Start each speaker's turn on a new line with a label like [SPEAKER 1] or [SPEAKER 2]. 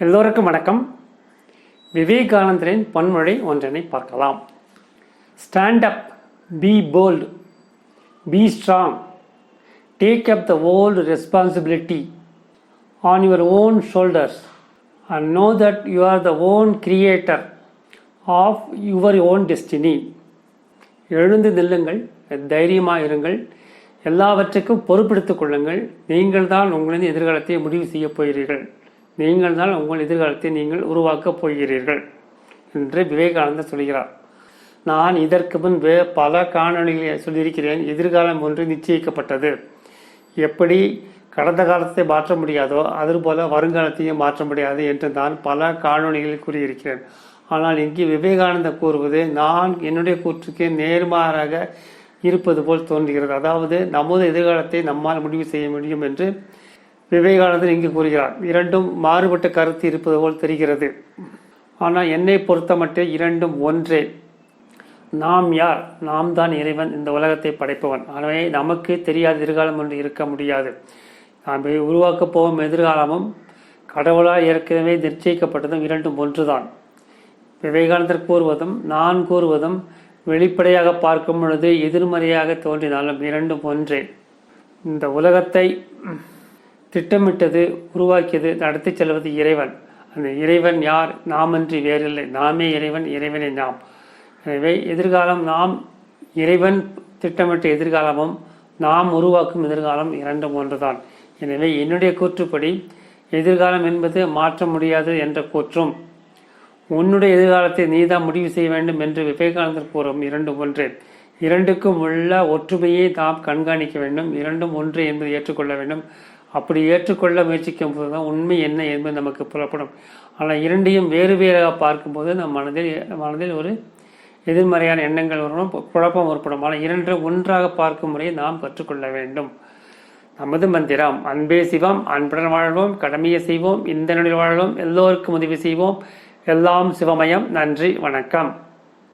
[SPEAKER 1] எல்லோருக்கும் வணக்கம். விவேகானந்தரின் பன்மொழி ஒன்றினை பார்க்கலாம். Stand up be bold be strong take up the whole responsibility on your own shoulders and know that you are the own creator of your own destiny எழுந்து நில்லுங்கள் தைரியமாக இருங்கள் எல்லாவற்றுக்கும் பொறுப்பெடுத்துக் கொள்ளுங்கள். நீங்கள் தான் உங்களது எதிர்காலத்தை முடிவு செய்யப் போகிறீர்கள். நீங்கள் தான் உங்கள் எதிர்காலத்தை நீங்கள் உருவாக்கப் போகிறீர்கள் என்று விவேகானந்தர் சொல்கிறார். நான் இதற்கு முன் வே பல காணொளிகளை சொல்லியிருக்கிறேன். எதிர்காலம் ஒன்று நிச்சயிக்கப்பட்டது. எப்படி கடந்த காலத்தை மாற்ற முடியாதோ அதுபோல வருங்காலத்தையும் மாற்ற முடியாது என்று நான் பல காணொலிகளில் கூறியிருக்கிறேன். ஆனால் இங்கே விவேகானந்தர் கூறுவது நான் என்னுடைய கூற்றுக்கு நேர்மாறாக இருப்பது போல் தோன்றுகிறது. அதாவது நமது எதிர்காலத்தை நம்மால் முடிவு செய்ய முடியும் என்று விவேகானந்தர் இங்கு கூறுகிறார் இரண்டும் மாறுபட்ட கருத்து இருப்பது போல் தெரிகிறது. ஆனால் என்னை பொறுத்தமட்டில் இரண்டும் ஒன்றே. நாம் யார்? நாம் தான் இறைவன். இந்த உலகத்தை படைப்பவன். எனவே நமக்கு தெரியாத எதிர்காலம் ஒன்று இருக்க முடியாது. நாம் உருவாக்கப் போகும் எதிர்காலமும் கடவுளால் ஏற்கனவே நிச்சயிக்கப்பட்டதும் இரண்டும் ஒன்றுதான். விவேகானந்தர் கூறுவதும் நான் கூறுவதும் வெளிப்படையாக பார்க்கும் பொழுது எதிர்மறையாக தோன்றினாலும் இரண்டும் ஒன்றே. இந்த உலகத்தை திட்டமிட்டது உருவாக்கியது நடத்தி செல்வது இறைவன். அந்த இறைவன் யார்? நாமன்றி வேறில்லை. நாமே இறைவன் இறைவனை நாம். எனவே எதிர்காலம் நாம் இறைவன் திட்டமிட்ட எதிர்காலமும் நாம் உருவாக்கும் எதிர்காலம் இரண்டும் ஒன்றுதான். எனவே என்னுடைய கூற்றுப்படி எதிர்காலம் என்பது மாற்ற முடியாது என்ற கூற்றும். உன்னுடைய எதிர்காலத்தை நீதான் முடிவு செய்ய வேண்டும் என்று விவேகானந்தர் கூறும் இரண்டு ஒன்றே. இரண்டுக்கும் உள்ள ஒற்றுமையை நாம் கண்காணிக்க வேண்டும். இரண்டும் ஒன்று என்பதை ஏற்றுக்கொள்ள வேண்டும். அப்படி ஏற்றுக்கொள்ள முயற்சிக்கும் போது தான் உண்மை என்ன என்பது நமக்கு புலப்படும். ஆனால் இரண்டையும் வேறு வேறாக பார்க்கும்போது நம் மனதில் மனதில் ஒரு எதிர்மறையான எண்ணங்கள் வரும் குழப்பம் ஏற்படும். ஆனால் இரண்டு ஒன்றாக பார்க்கும் முறையை நாம் கற்றுக்கொள்ள வேண்டும். நமது மந்திரம் அன்பே சிவம் அன்புடன் வாழ்வோம் கடமையை செய்வோம் இந்த நிலையில் வாழ்வோம் எல்லோருக்கும் உதவி செய்வோம். எல்லாம் சிவமயம். நன்றி வணக்கம்.